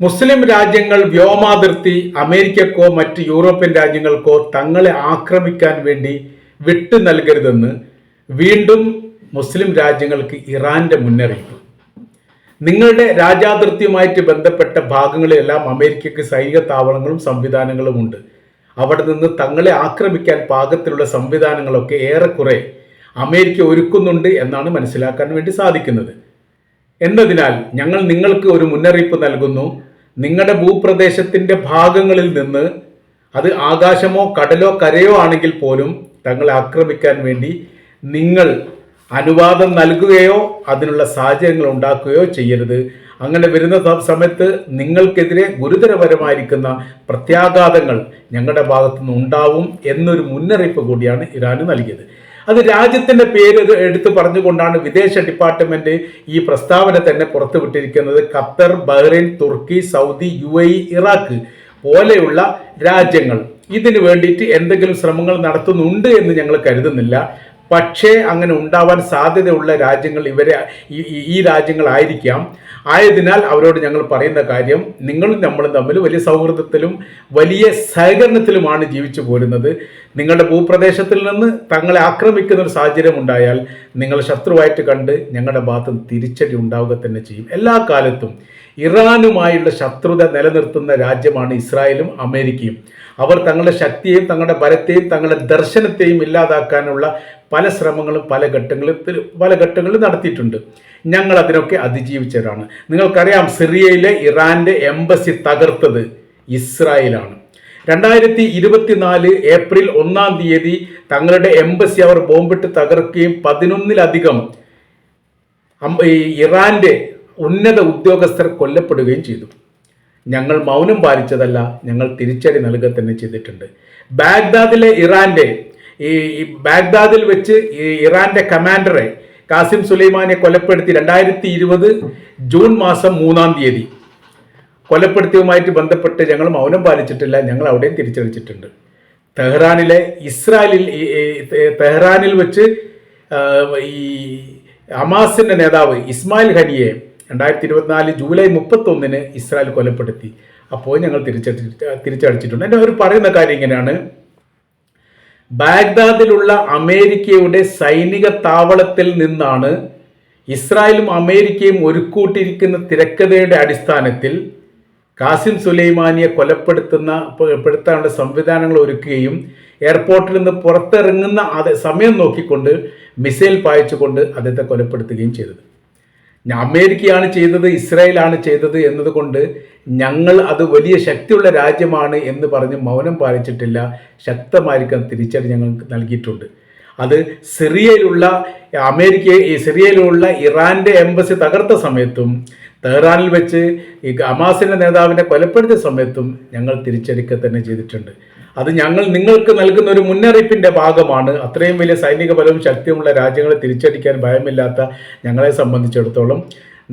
മുസ്ലിം രാജ്യങ്ങൾ വ്യോമാതിർത്തി അമേരിക്കക്കോ മറ്റ് യൂറോപ്യൻ രാജ്യങ്ങൾക്കോ തങ്ങളെ ആക്രമിക്കാൻ വേണ്ടി വിട്ടു നൽകരുതെന്ന് വീണ്ടും മുസ്ലിം രാജ്യങ്ങൾക്ക് ഇറാന്റെ മുന്നറിയിപ്പ്. നിങ്ങളുടെ രാജ്യാതിർത്തിയുമായിട്ട് ബന്ധപ്പെട്ട ഭാഗങ്ങളിലെല്ലാം അമേരിക്കയ്ക്ക് സൈനിക താവളങ്ങളും സംവിധാനങ്ങളും ഉണ്ട്. അവിടെ നിന്ന് തങ്ങളെ ആക്രമിക്കാൻ പാകത്തിലുള്ള സംവിധാനങ്ങളൊക്കെ ഏറെക്കുറെ അമേരിക്ക ഒരുക്കുന്നുണ്ട് എന്നാണ് മനസ്സിലാക്കാൻ വേണ്ടി സാധിക്കുന്നത്. എന്നതിനാൽ ഞങ്ങൾ നിങ്ങൾക്ക് ഒരു മുന്നറിയിപ്പ് നൽകുന്നു. നിങ്ങളുടെ ഭൂപ്രദേശത്തിന്റെ ഭാഗങ്ങളിൽ നിന്ന് അത് ആകാശമോ കടലോ കരയോ ആണെങ്കിൽ പോലും തങ്ങളെ ആക്രമിക്കാൻ വേണ്ടി നിങ്ങൾ അനുവാദം നൽകുകയോ അതിനുള്ള സാഹചര്യങ്ങൾ ഉണ്ടാക്കുകയോ ചെയ്യരുത്. അങ്ങനെ വരുന്ന സമയത്ത് നിങ്ങൾക്കെതിരെ ഗുരുതരപരമായിരിക്കുന്ന പ്രത്യാഘാതങ്ങൾ ഞങ്ങളുടെ ഭാഗത്തുനിന്ന് ഉണ്ടാവും എന്നൊരു മുന്നറിയിപ്പ് കൂടിയാണ് ഇറാന് നൽകിയത്. അത് രാജ്യത്തിന്റെ പേര് എടുത്ത് പറഞ്ഞുകൊണ്ടാണ് വിദേശ ഡിപ്പാർട്ട്മെന്റ് ഈ പ്രസ്താവന തന്നെ പുറത്തുവിട്ടിരിക്കുന്നത്. Qatar Bahrain Turkey Saudi U A Iraq പോലെയുള്ള രാജ്യങ്ങൾ. ഇതിനു വേണ്ടിയിട്ട് എന്തെങ്കിലും ശ്രമങ്ങൾ നടത്തുന്നുണ്ട് എന്ന് ഞങ്ങൾ കരുതുന്നില്ല. പക്ഷേ അങ്ങനെ ഉണ്ടാവാൻ സാധ്യതയുള്ള രാജ്യങ്ങൾ ഇവരെ ഈ- രാജ്യങ്ങളായിരിക്കാം. ആയതിനാൽ അവരോട് ഞങ്ങൾ പറയുന്ന കാര്യം നിങ്ങളും നമ്മളും തമ്മിൽ വലിയ സൗഹൃദത്തിലും വലിയ സഹകരണത്തിലുമാണ് ജീവിച്ചു പോരുന്നത്. നിങ്ങളുടെ ഭൂപ്രദേശത്തിൽ നിന്ന് തങ്ങളെ ആക്രമിക്കുന്ന ഒരു സാഹചര്യം ഉണ്ടായാൽ നിങ്ങൾ ശത്രുവായിട്ട് കണ്ട് ഞങ്ങളുടെ ഭാഗത്ത് തിരിച്ചടി ഉണ്ടാവുക തന്നെ ചെയ്യും. എല്ലാ കാലത്തും ഇറാനുമായുള്ള ശത്രുത നിലനിർത്തുന്ന രാജ്യമാണ് ഇസ്രായേലും അമേരിക്കയും. അവർ തങ്ങളുടെ ശക്തിയെയും തങ്ങളുടെ ബലത്തെയും തങ്ങളുടെ ദർശനത്തെയും ഇല്ലാതാക്കാനുള്ള പല ശ്രമങ്ങളും പല ഘട്ടങ്ങളും പല ഘട്ടങ്ങളിൽ നടത്തിയിട്ടുണ്ട്. ഞങ്ങൾ അതിനൊക്കെ അതിജീവിച്ചവരാണ്. നിങ്ങൾക്കറിയാം സിറിയയിലെ ഇറാന്റെ എംബസി തകർത്തത് ഇസ്രായേലാണ്. രണ്ടായിരത്തി ഇരുപത്തിനാല് ഏപ്രിൽ ഒന്നാം തീയതി തങ്ങളുടെ എംബസി അവർ ബോംബിട്ട് തകർക്കുകയും പതിനൊന്നിലധികം ഇറാന്റെ ഉന്നത ഉദ്യോഗസ്ഥർ കൊല്ലപ്പെടുകയും ചെയ്തു. ഞങ്ങൾ മൗനം പാലിച്ചതല്ല ഞങ്ങൾ തിരിച്ചടി നൽകുക തന്നെ ചെയ്തിട്ടുണ്ട്. ബാഗ്ദാദിലെ ഇറാന്റെ ഈ ബാഗ്ദാദിൽ വെച്ച് ഇറാന്റെ കമാൻഡറെ കാസിം സുലൈമാനെ കൊലപ്പെടുത്തി രണ്ടായിരത്തി ഇരുപത് ജൂൺ മാസം മൂന്നാം തീയതി. കൊലപ്പെടുത്തിയതുമായിട്ട് ബന്ധപ്പെട്ട് ഞങ്ങൾ മൗനം പാലിച്ചിട്ടില്ല. ഞങ്ങൾ അവിടെയും തിരിച്ചടിച്ചിട്ടുണ്ട്. തെഹ്റാനിലെ ഇസ്രായേലിൽ തെഹ്റാനിൽ വെച്ച് ഈ അമാസിന്റെ നേതാവ് ഇസ്മായിൽ ഹനിയെ രണ്ടായിരത്തി ഇരുപത്തിനാല് ജൂലൈ മുപ്പത്തൊന്നിന് ഇസ്രായേൽ കൊലപ്പെടുത്തി. അപ്പോൾ ഞങ്ങൾ തിരിച്ചടി തിരിച്ചടിച്ചിട്ടുണ്ട്. എന്റെ അവർ പറയുന്ന കാര്യം ഇങ്ങനെയാണ്. ബാഗ്ദാദിലുള്ള അമേരിക്കയുടെ സൈനിക താവളത്തിൽ നിന്നാണ് ഇസ്രായേലും അമേരിക്കയും ഒരുക്കൂട്ടിയിരിക്കുന്ന തിരക്കഥയുടെ അടിസ്ഥാനത്തിൽ കാസിം സുലൈമാനിയെ കൊലപ്പെടുത്തുന്ന പെടുത്താനുള്ള സംവിധാനങ്ങൾ ഒരുക്കുകയും എയർപോർട്ടിൽ നിന്ന് പുറത്തിറങ്ങുന്ന അതേ സമയം നോക്കിക്കൊണ്ട് മിസൈൽ പായിച്ചുകൊണ്ട് അദ്ദേഹത്തെ കൊലപ്പെടുത്തുകയും ചെയ്തത്. അമേരിക്കയാണ് ചെയ്തത് ഇസ്രായേലാണ് ചെയ്തത് എന്നതുകൊണ്ട് ഞങ്ങൾ അത് വലിയ ശക്തിയുള്ള രാജ്യമാണ് എന്ന് പറഞ്ഞ് മൗനം പാലിച്ചിട്ടില്ല. ശക്തമായിരിക്കാൻ തിരിച്ചടി ഞങ്ങൾക്ക് നൽകിയിട്ടുണ്ട്. അത് സിറിയയിലുള്ള അമേരിക്ക സിറിയയിലുള്ള ഇറാന്റെ എംബസി തകർത്ത സമയത്തും തെഹ്റാനിൽ വെച്ച് ഈ ഹമാസിന്റെ നേതാവിനെ കൊലപ്പെടുത്തിയ സമയത്തും ഞങ്ങൾ തിരിച്ചടിക്കുക തന്നെ ചെയ്തിട്ടുണ്ട്. അത് ഞങ്ങൾ നിങ്ങൾക്ക് നൽകുന്ന ഒരു മുന്നറിയിപ്പിന്റെ ഭാഗമാണ്. അത്രയും വലിയ സൈനിക ബലവും ശക്തിയുമുള്ള രാജ്യങ്ങളെ തിരിച്ചടിക്കാൻ ഭയമില്ലാത്ത ഞങ്ങളെ സംബന്ധിച്ചിടത്തോളം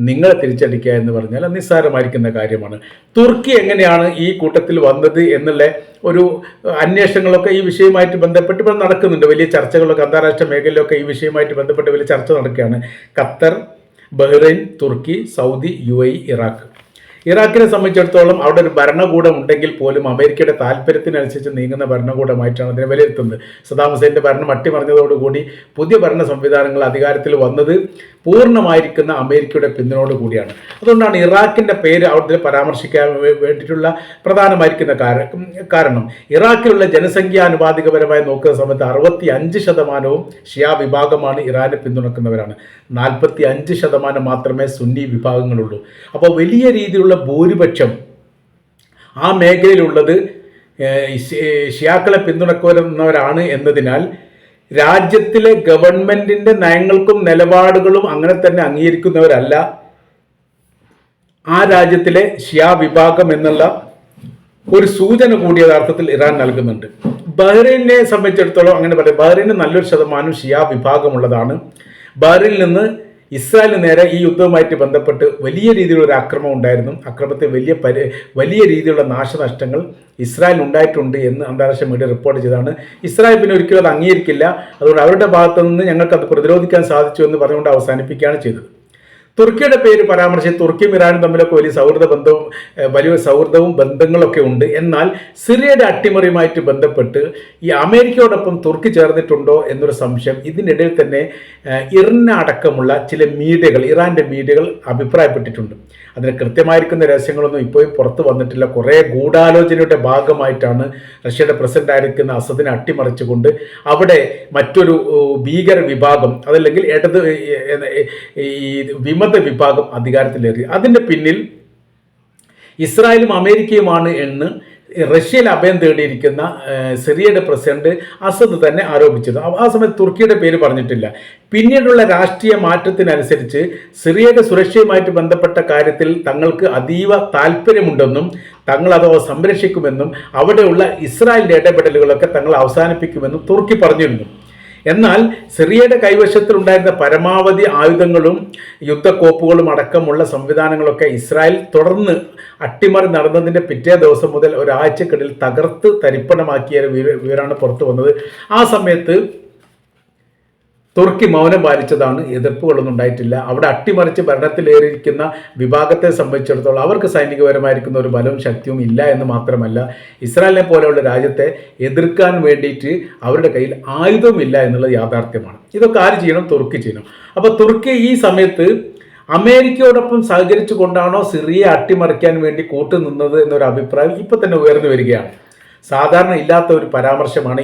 നിങ്ങളെ തിരിച്ചടിക്കുക എന്ന് പറഞ്ഞാൽ നിസ്സാരമായിരിക്കുന്ന കാര്യമാണ്. തുർക്കി എങ്ങനെയാണ് ഈ കൂട്ടത്തിൽ വന്നത് എന്നുള്ള ഒരു അന്വേഷണങ്ങളൊക്കെ ഈ വിഷയമായിട്ട് ബന്ധപ്പെട്ട് ഇപ്പോൾ നടക്കുന്നുണ്ട്. വലിയ ചർച്ചകളൊക്കെ അന്താരാഷ്ട്ര മേഖലയിലൊക്കെ ഈ വിഷയമായിട്ട് ബന്ധപ്പെട്ട് വലിയ ചർച്ച നടക്കുകയാണ്. ഖത്തർ ബഹ്റൈൻ തുർക്കി സൗദി യു ഇറാഖ്. ഇറാഖിനെ സംബന്ധിച്ചിടത്തോളം അവിടെ ഒരു ഭരണകൂടം ഉണ്ടെങ്കിൽ പോലും അമേരിക്കയുടെ താല്പര്യത്തിനനുസരിച്ച് നീങ്ങുന്ന ഭരണകൂടമായിട്ടാണ് അതിനെ വിലയിരുത്തുന്നത്. സദാം ഹുസൈന്റെ ഭരണം അട്ടിമറിഞ്ഞതോടുകൂടി പുതിയ ഭരണ സംവിധാനങ്ങൾ അധികാരത്തിൽ വന്നത് പൂർണമായിരിക്കുന്ന അമേരിക്കയുടെ പിന്തുണയോട് കൂടിയാണ്. അതുകൊണ്ടാണ് ഇറാഖിന്റെ പേര് അവിടെ പരാമർശിക്കാൻ വേണ്ടിയിട്ടുള്ള പ്രധാനമായിരിക്കുന്ന കാരണം. ഇറാഖിലുള്ള ജനസംഖ്യാനുപാതികപരമായി നോക്കുന്ന സമയത്ത് അറുപത്തി അഞ്ച് ശതമാനവും ഷിയ വിഭാഗമാണ് ഇറാനെ പിന്തുണക്കുന്നവരാണ്. നാൽപ്പത്തി അഞ്ച് ശതമാനം മാത്രമേ സുന്നി വിഭാഗങ്ങളുള്ളൂ. അപ്പോൾ വലിയ രീതിയിലുള്ള ഭൂരിപക്ഷം ആ മേഖലയിലുള്ളത് ഷിയാക്കളെ പിന്തുണക്കുന്നവരാണ് എന്നതിനാൽ രാജ്യത്തിലെ ഗവൺമെന്റിന്റെ നയങ്ങൾക്കും നിലപാടുകളും അങ്ങനെ തന്നെ അംഗീകരിക്കുന്നവരല്ല ആ രാജ്യത്തിലെ ഷിയാ വിഭാഗം എന്നുള്ള ഒരു സൂചന കൂടി യഥാർത്ഥത്തിൽ ഇറാൻ നൽകുന്നുണ്ട്. ബഹ്റൈനെ സംബന്ധിച്ചിടത്തോളം അങ്ങനെ പറയാം. ബഹ്റൈന് നല്ലൊരു ശതമാനം ഷിയാ വിഭാഗമുള്ളതാണ്. ബഹ്റൈനിൽ നിന്ന് ഇസ്രായേലിന് നേരെ ഈ യുദ്ധവുമായിട്ട് ബന്ധപ്പെട്ട് വലിയ രീതിയിലുള്ള ആക്രമണം ഉണ്ടായിരുന്നു. അക്രമത്തിൽ വലിയ പരി വലിയ രീതിയിലുള്ള നാശനഷ്ടങ്ങൾ ഇസ്രായേൽ ഉണ്ടായിട്ടുണ്ട് എന്ന് അന്താരാഷ്ട്ര മീഡിയ റിപ്പോർട്ട് ചെയ്തതാണ്. ഇസ്രായേൽ പിന്നെ ഒരിക്കലും അത് അംഗീകരിക്കില്ല. അതുകൊണ്ട് അവരുടെ ഭാഗത്തു നിന്ന് ഞങ്ങൾക്ക് അത് പ്രതിരോധിക്കാൻ സാധിച്ചു എന്ന് പറഞ്ഞുകൊണ്ട് അവസാനിപ്പിക്കുകയാണ് ചെയ്തത്. തുർക്കിയുടെ പേര് പരാമർശിച്ച് തുർക്കിയും ഇറാനും തമ്മിലൊക്കെ വലിയ സൗഹൃദ ബന്ധവും വലിയ സൗഹൃദവും ബന്ധങ്ങളൊക്കെ ഉണ്ട്. എന്നാൽ സിറിയയുടെ അട്ടിമറിയുമായിട്ട് ബന്ധപ്പെട്ട് ഈ അമേരിക്കയോടൊപ്പം തുർക്കി ചേർന്നിട്ടുണ്ടോ എന്നൊരു സംശയം ഇതിനിടയിൽ തന്നെ ഇറിന അടക്കമുള്ള ചില മീഡിയകൾ ഇറാന്റെ മീഡിയകൾ അഭിപ്രായപ്പെട്ടിട്ടുണ്ട്. അതിന് കൃത്യമായിരിക്കുന്ന രഹസ്യങ്ങളൊന്നും ഇപ്പോഴും പുറത്തു വന്നിട്ടില്ല. കുറേ ഗൂഢാലോചനയുടെ ഭാഗമായിട്ടാണ് റഷ്യയുടെ പ്രസിഡന്റ് ആയിരിക്കുന്ന അസദിനെ അട്ടിമറിച്ചുകൊണ്ട് അവിടെ മറ്റൊരു ഭീകര വിഭാഗം അതല്ലെങ്കിൽ ഇടത് ഈ വിമത വിഭാഗം അധികാരത്തിലേറി. അതിന്റെ പിന്നിൽ ഇസ്രായേലും അമേരിക്കയുമാണ് എന്ന് റഷ്യയിൽ അഭയം തേടിയിരിക്കുന്ന സിറിയയുടെ പ്രസിഡന്റ് അസദ് തന്നെ ആരോപിച്ചത്. ആ- സമയത്ത് തുർക്കിയുടെ പേര് പറഞ്ഞിട്ടില്ല. പിന്നീടുള്ള രാഷ്ട്രീയ മാറ്റത്തിനനുസരിച്ച് സിറിയയുടെ സുരക്ഷയുമായിട്ട് ബന്ധപ്പെട്ട കാര്യത്തിൽ തങ്ങൾക്ക് അതീവ താല്പര്യമുണ്ടെന്നും തങ്ങൾ അത് സംരക്ഷിക്കുമെന്നും അവിടെയുള്ള ഇസ്രായേലിന്റെ ഇടപെടലുകളൊക്കെ തങ്ങൾ അവസാനിപ്പിക്കുമെന്നും തുർക്കി പറഞ്ഞിരുന്നു. എന്നാൽ സിറിയയുടെ കൈവശത്തിൽ ഉണ്ടായിരുന്ന പരമാവധി ആയുധങ്ങളും യുദ്ധക്കോപ്പുകളും അടക്കമുള്ള സംവിധാനങ്ങളൊക്കെ ഇസ്രായേൽ തുടർന്ന് അട്ടിമറി നടന്നതിന്റെ പിറ്റേ ദിവസം മുതൽ ഒരാഴ്ചക്കിടയിൽ തകർത്ത് തരിപ്പണമാക്കിയ വിവരമാണ് പുറത്തു വന്നത്. ആ സമയത്ത് തുർക്കി മൗനം പാലിച്ചതാണ്. എതിർപ്പുകളൊന്നും ഉണ്ടായിട്ടില്ല. അവിടെ അട്ടിമറിച്ച് ഭരണത്തിലേറിയിരിക്കുന്ന വിഭാഗത്തെ സംബന്ധിച്ചിടത്തോളം അവർക്ക് സൈനികപരമായിരിക്കുന്ന ഒരു ബലവും ശക്തിയും ഇല്ല എന്ന് മാത്രമല്ല ഇസ്രായേലിനെ പോലെയുള്ള രാജ്യത്തെ എതിർക്കാൻ വേണ്ടിയിട്ട് അവരുടെ കയ്യിൽ ആയുധവും ഇല്ല എന്നുള്ളത് യാഥാർത്ഥ്യമാണ്. ഇതൊക്കെ ആര് ചെയ്യണം? തുർക്കി ചെയ്യണം. അപ്പോൾ തുർക്കി ഈ സമയത്ത് അമേരിക്കയോടൊപ്പം സഹകരിച്ചു കൊണ്ടാണോ സിറിയെ അട്ടിമറിക്കാൻ വേണ്ടി കൂട്ടുനിന്നത് എന്നൊരു അഭിപ്രായം ഇപ്പം തന്നെ ഉയർന്നു വരികയാണ്. സാധാരണ ഇല്ലാത്ത ഒരു പരാമർശമാണ്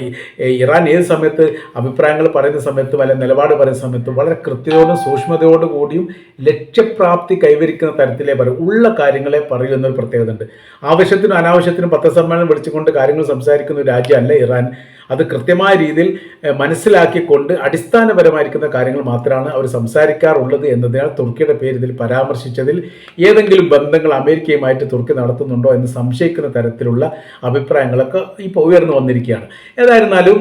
ഇറാൻ ഏത് സമയത്ത് അഭിപ്രായങ്ങൾ പറയുന്ന സമയത്തും അല്ലെ നിലപാട് പറയുന്ന സമയത്തും വളരെ കൃത്യതയോടും സൂക്ഷ്മതയോടും കൂടിയും ലക്ഷ്യപ്രാപ്തി കൈവരിക്കുന്ന തരത്തിലേ പറയും. ഉള്ള കാര്യങ്ങളെ പറയൂ എന്നൊരു പ്രത്യേകത ഉണ്ട് ആവശ്യത്തിനും അനാവശ്യത്തിനും പത്രസമ്മേളനം വിളിച്ചുകൊണ്ട് കാര്യങ്ങൾ സംസാരിക്കുന്ന ഒരു രാജ്യമല്ല ഇറാൻ. അത് കൃത്യമായ രീതിയിൽ മനസ്സിലാക്കിക്കൊണ്ട് അടിസ്ഥാനപരമായിരിക്കുന്ന കാര്യങ്ങൾ മാത്രമാണ് അവർ സംസാരിക്കാറുള്ളത് എന്നതിനാൽ തുർക്കിയുടെ പേര് ഇതിൽ പരാമർശിച്ചതിൽ ഏതെങ്കിലും ബന്ധങ്ങൾ അമേരിക്കയുമായിട്ട് തുർക്കി നടത്തുന്നുണ്ടോ എന്ന് സംശയിക്കുന്ന തരത്തിലുള്ള അഭിപ്രായങ്ങളൊക്കെ ഇപ്പോൾ ഉയർന്നു വന്നിരിക്കുകയാണ്. ഏതായിരുന്നാലും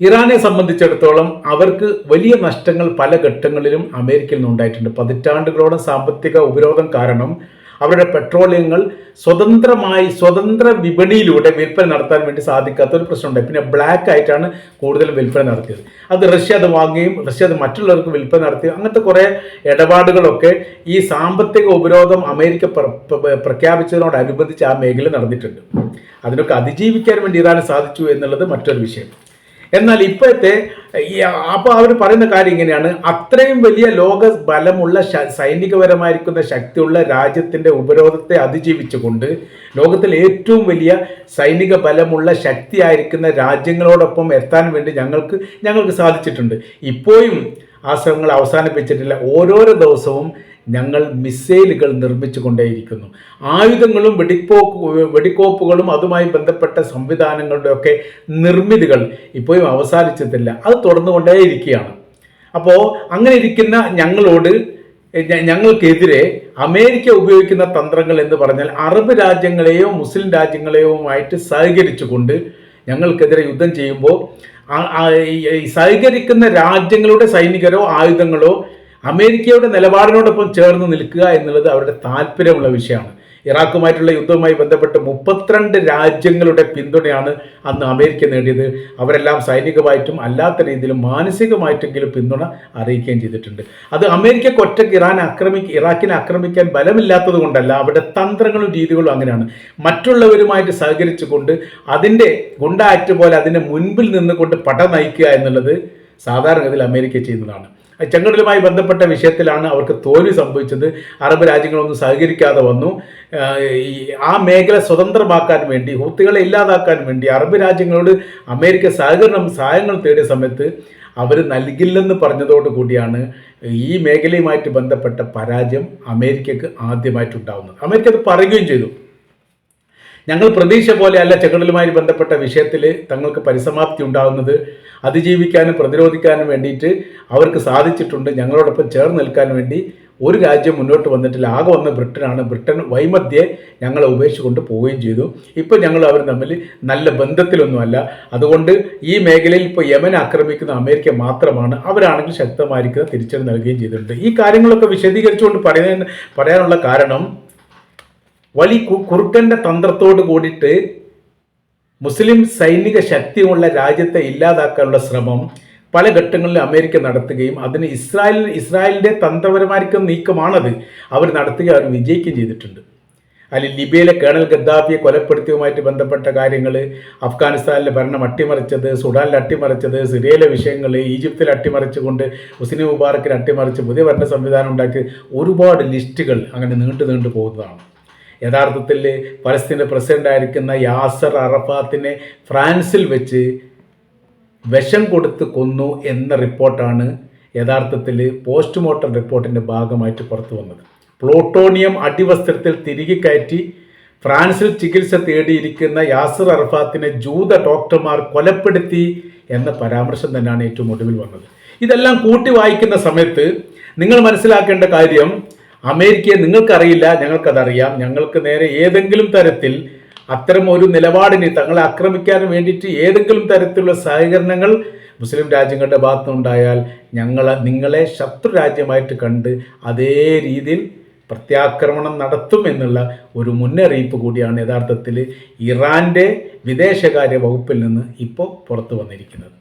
ഇറാനെ സംബന്ധിച്ചിടത്തോളം അവർക്ക് വലിയ നഷ്ടങ്ങൾ പല ഘട്ടങ്ങളിലും അമേരിക്കയിൽ നിന്നുണ്ടായിട്ടുണ്ട്. പതിറ്റാണ്ടുകളോളം സാമ്പത്തിക ഉപരോധം കാരണം അവരുടെ പെട്രോളിയങ്ങൾ സ്വതന്ത്രമായി സ്വതന്ത്ര വിപണിയിലൂടെ വിൽപ്പന നടത്താൻ വേണ്ടി സാധിക്കാത്ത ഒരു പ്രശ്നമുണ്ട്. പിന്നെ ബ്ലാക്ക് ആയിട്ടാണ് കൂടുതലും വിൽപ്പന നടത്തിയത്. അത് റഷ്യ അത് വാങ്ങുകയും റഷ്യ അത് മറ്റുള്ളവർക്ക് വിൽപ്പന നടത്തുകയും അങ്ങനത്തെ കുറേ ഇടപാടുകളൊക്കെ ഈ സാമ്പത്തിക ഉപരോധം അമേരിക്ക പ്ര- പ്ര- പ്രഖ്യാപിച്ചതിനോടനുബന്ധിച്ച് ആ മേഖല നടന്നിട്ടുണ്ട്. അതിനൊക്കെ അതിജീവിക്കാൻ വേണ്ടി ഇതാണ് സാധിച്ചു എന്നുള്ളത് മറ്റൊരു വിഷയം. എന്നാൽ ഇപ്പോഴത്തെ അപ്പോൾ അവർ പറയുന്ന കാര്യം ഇങ്ങനെയാണ്. അത്രയും വലിയ ലോക ബലമുള്ള സൈനികപരമായിരിക്കുന്ന ശക്തിയുള്ള രാജ്യത്തിന്റെ ഉപരോധത്തെ അതിജീവിച്ചുകൊണ്ട് ലോകത്തിൽ ഏറ്റവും വലിയ സൈനിക ബലമുള്ള ശക്തിയായിരിക്കുന്ന രാജ്യങ്ങളോടൊപ്പം എത്താൻ വേണ്ടി ഞങ്ങൾക്ക് ഞങ്ങൾക്ക് സാധിച്ചിട്ടുണ്ട്. ഇപ്പോഴും ആ ശ്രമങ്ങൾ അവസാനിപ്പിച്ചിട്ടില്ല. ഓരോരോ ദിവസവും ഞങ്ങൾ മിസൈലുകൾ നിർമ്മിച്ചു കൊണ്ടേയിരിക്കുന്നു. ആയുധങ്ങളും വെടിപ്പോക്ക് വെടിക്കോപ്പുകളും അതുമായി ബന്ധപ്പെട്ട സംവിധാനങ്ങളുടെ ഒക്കെ നിർമ്മിതികൾ ഇപ്പോഴും അവസാനിച്ചിട്ടില്ല. അത് തുടർന്നുകൊണ്ടേയിരിക്കുകയാണ് അപ്പോൾ അങ്ങനെ ഇരിക്കുന്ന ഞങ്ങളോട് ഞങ്ങൾക്കെതിരെ അമേരിക്ക ഉപയോഗിക്കുന്ന തന്ത്രങ്ങൾ എന്ന് പറഞ്ഞാൽ അറബ് രാജ്യങ്ങളെയോ മുസ്ലിം രാജ്യങ്ങളെയോമായിട്ട് സഹകരിച്ചുകൊണ്ട് ഞങ്ങൾക്കെതിരെ യുദ്ധം ചെയ്യുമ്പോൾ സഹകരിക്കുന്ന രാജ്യങ്ങളുടെ സൈനികരോ ആയുധങ്ങളോ അമേരിക്കയുടെ നിലപാടിനോടൊപ്പം ചേർന്ന് നിൽക്കുക എന്നുള്ളത് അവരുടെ താല്പര്യമുള്ള വിഷയമാണ്. ഇറാഖുമായിട്ടുള്ള യുദ്ധവുമായി ബന്ധപ്പെട്ട് മുപ്പത്തിരണ്ട് രാജ്യങ്ങളുടെ പിന്തുണയാണ് അന്ന് അമേരിക്ക നേടിയത്. അവരെല്ലാം സൈനികമായിട്ടും അല്ലാത്ത രീതിയിലും മാനസികമായിട്ടെങ്കിലും പിന്തുണ അറിയിക്കുകയും ചെയ്തിട്ടുണ്ട്. അത് അമേരിക്ക ഒറ്റയ്ക്ക് ഇറാൻ ആക്രമി ഇറാഖിനെ ആക്രമിക്കാൻ ബലമില്ലാത്തത് കൊണ്ടല്ല അവിടെ തന്ത്രങ്ങളും രീതികളും അങ്ങനെയാണ്. മറ്റുള്ളവരുമായിട്ട് സഹകരിച്ചുകൊണ്ട് അതിന്റെ ഗുണ്ടാക്ട് പോലെ അതിന്റെ മുൻപിൽ നിന്നുകൊണ്ട് പട നയിക്കുക എന്നുള്ളത് സാധാരണഗതിയിൽ അമേരിക്ക ചെയ്യുന്നതാണ്. ചെങ്കടലുമായി ബന്ധപ്പെട്ട വിഷയത്തിലാണ് അവർക്ക് തോൽവി സംഭവിച്ചത്. അറബ് രാജ്യങ്ങളൊന്നും സഹകരിക്കാതെ വന്നു. ഈ ആ മേഖല സ്വതന്ത്രമാക്കാൻ വേണ്ടി ഹൂത്തികളെ ഇല്ലാതാക്കാൻ വേണ്ടി അറബ് രാജ്യങ്ങളോട് അമേരിക്ക സഹകരണം സഹായങ്ങൾ തേടിയ സമയത്ത് അവർ നൽകില്ലെന്ന് പറഞ്ഞതോട് കൂടിയാണ് ഈ മേഖലയുമായിട്ട് ബന്ധപ്പെട്ട പരാജയം അമേരിക്കക്ക് ആദ്യമായിട്ടുണ്ടാവുന്നത്. അമേരിക്ക അത് പറയുകയും ചെയ്തു. ഞങ്ങൾ പ്രതീക്ഷ പോലെ അല്ല ചെങ്കടലുമായി ബന്ധപ്പെട്ട വിഷയത്തിൽ തങ്ങൾക്ക് പരിസമാപ്തി ഉണ്ടാകുന്നത്. അതിജീവിക്കാനും പ്രതിരോധിക്കാനും വേണ്ടിയിട്ട് അവർക്ക് സാധിച്ചിട്ടുണ്ട്. ഞങ്ങളോടൊപ്പം ചേർന്ന് നിൽക്കാൻ വേണ്ടി ഒരു രാജ്യം മുന്നോട്ട് വന്നിട്ടില്ല. ആകെ വന്ന ബ്രിട്ടനാണ്. ബ്രിട്ടൻ വൈമധ്യെ ഞങ്ങളെ ഉപേക്ഷിച്ചുകൊണ്ട് പോവുകയും ചെയ്തു. ഇപ്പോൾ ഞങ്ങൾ അവർ തമ്മിൽ നല്ല ബന്ധത്തിലൊന്നുമല്ല. അതുകൊണ്ട് ഈ മേഖലയിൽ ഇപ്പോൾ യമൻ ആക്രമിക്കുന്ന അമേരിക്ക മാത്രമാണ് അവരാണെങ്കിൽ ശക്തമായിരിക്കുന്ന തിരിച്ചടി നൽകുകയും ചെയ്തിട്ടുണ്ട്. ഈ കാര്യങ്ങളൊക്കെ വിശദീകരിച്ചുകൊണ്ട് പറയുന്ന പറയാനുള്ള കാരണം വലിയ കു- കുറുക്കന്റെ തന്ത്രത്തോട് കൂടിയിട്ട് മുസ്ലിം സൈനിക ശക്തിയുള്ള രാജ്യത്തെ ഇല്ലാതാക്കാനുള്ള ശ്രമം പല ഘട്ടങ്ങളിലും അമേരിക്ക നടത്തുകയും അതിന് ഇസ്രായേൽ ഇസ്രായേലിന്റെ തന്ത്രപരമായിരിക്കും നീക്കമാണത് അവർ നടത്തുകയും അവർ വിജയിക്കുകയും ചെയ്തിട്ടുണ്ട്. അതിൽ ലിബിയയിലെ കേണൽ ഗദ്ദാഫിയെ കൊലപ്പെടുത്തിയതുമായിട്ട് ബന്ധപ്പെട്ട കാര്യങ്ങൾ അഫ്ഗാനിസ്ഥാനിലെ ഭരണം അട്ടിമറിച്ചത് സുഡാനിൽ അട്ടിമറിച്ചത് സിറിയയിലെ വിഷയങ്ങൾ ഈജിപ്തിൽ അട്ടിമറിച്ചുകൊണ്ട് ഹുസിനി മുബാറക്കിൽ അട്ടിമറിച്ച് പുതിയ ഭരണ സംവിധാനം ഉണ്ടാക്കി ഒരുപാട് ലിസ്റ്റുകൾ അങ്ങനെ നീണ്ടു നീണ്ടു പോകുന്നതാണ്. യഥാർത്ഥത്തിൽ പലസ്തീന്റെ പ്രസിഡന്റ് ആയിരിക്കുന്ന യാസർ അറഫാത്തിനെ ഫ്രാൻസിൽ വെച്ച് വിഷം കൊടുത്ത് കൊന്നു എന്ന റിപ്പോർട്ടാണ് യഥാർത്ഥത്തിൽ പോസ്റ്റ്മോർട്ടം റിപ്പോർട്ടിന്റെ ഭാഗമായിട്ട് പുറത്തു വന്നത്. പ്ലൂട്ടോണിയം അടിവസ്ത്രത്തിൽ തിരികെ കയറ്റി ഫ്രാൻസിൽ ചികിത്സ തേടിയിരിക്കുന്ന യാസർ അറഫാത്തിനെ ജൂത ഡോക്ടർമാർ കൊലപ്പെടുത്തി എന്ന പരാമർശം തന്നെയാണ് ഏറ്റവും ഒടുവിൽ വന്നത്. ഇതെല്ലാം കൂട്ടി വായിക്കുന്ന സമയത്ത് നിങ്ങൾ മനസ്സിലാക്കേണ്ട കാര്യം അമേരിക്കയെ നിങ്ങൾക്കറിയില്ല ഞങ്ങൾക്കതറിയാം. ഞങ്ങൾക്ക് നേരെ ഏതെങ്കിലും തരത്തിൽ അത്തരം ഒരു നിലപാടിന് തങ്ങളെ ആക്രമിക്കാൻ വേണ്ടിയിട്ട് ഏതെങ്കിലും തരത്തിലുള്ള സഹകരണങ്ങൾ മുസ്ലിം രാജ്യങ്ങളുടെ ഭാഗത്തുനിന്നുണ്ടായാൽ ഞങ്ങളെ നിങ്ങളെ ശത്രു രാജ്യമായിട്ട് കണ്ട് അതേ രീതിയിൽ പ്രത്യാക്രമണം നടത്തും എന്നുള്ള ഒരു മുന്നറിയിപ്പ് കൂടിയാണ് യഥാർത്ഥത്തിൽ ഇറാന്റെ വിദേശകാര്യ വകുപ്പിൽ നിന്ന് ഇപ്പോൾ പുറത്തു വന്നിരിക്കുന്നത്.